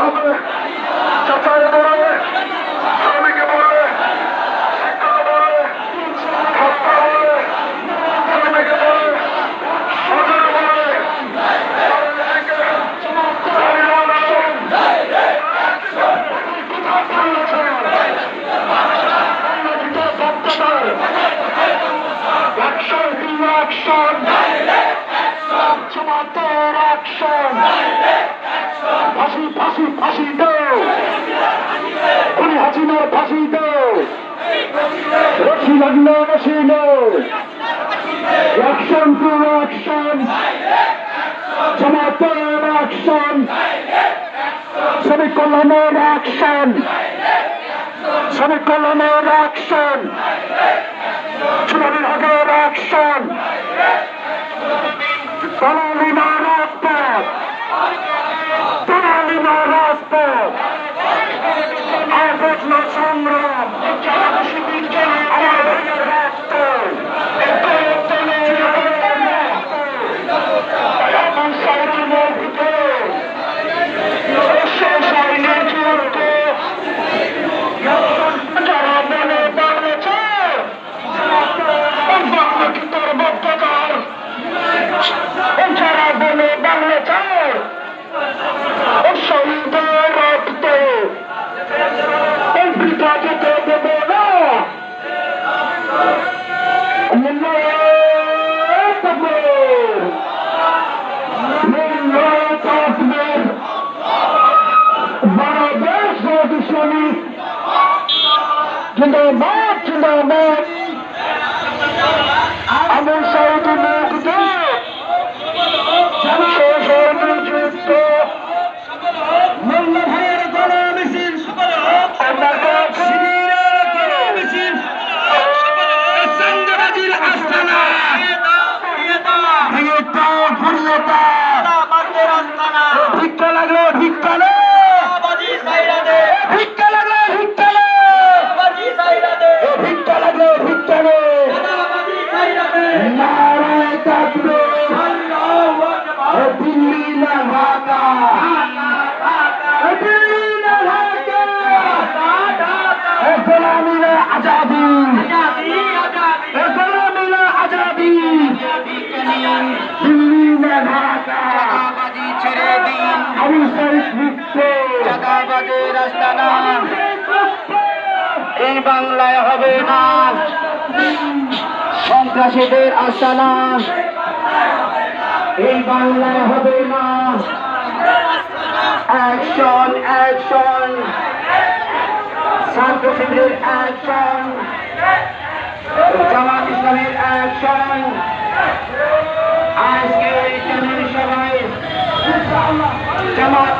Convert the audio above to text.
হবে। চাচাই বলবে স্বামীকে বলবে শিক্ষা বলবে সত্তা বলবে স্বামীকে বলবে সজর Action! ফাঁসি ফাঁসি ফাঁসি দাও। খুনি হাসিনার ফাঁসি দাও। রশি লাগল নাও। Action to action. জামাতের অ্যাকশন। শ্রমিক কল্যাণের অ্যাকশন। শ্রমিক কল্যাণের অ্যাকশন। চুরানির হকের অ্যাকশন। শ্রমিক জিন্দাবাদ জিন্দাবাদ। দিল্লি না ঢাকা ছেড়ে দিন। আস্তানা এই বাংলায় হবে না। সন্ত্রাসীদের আস্তানা এই বাংলায় হবে না। Action action. ছাত্র শিবিরের অ্যাকশন। জামাত ইসলামের অ্যাকশন। জামাতের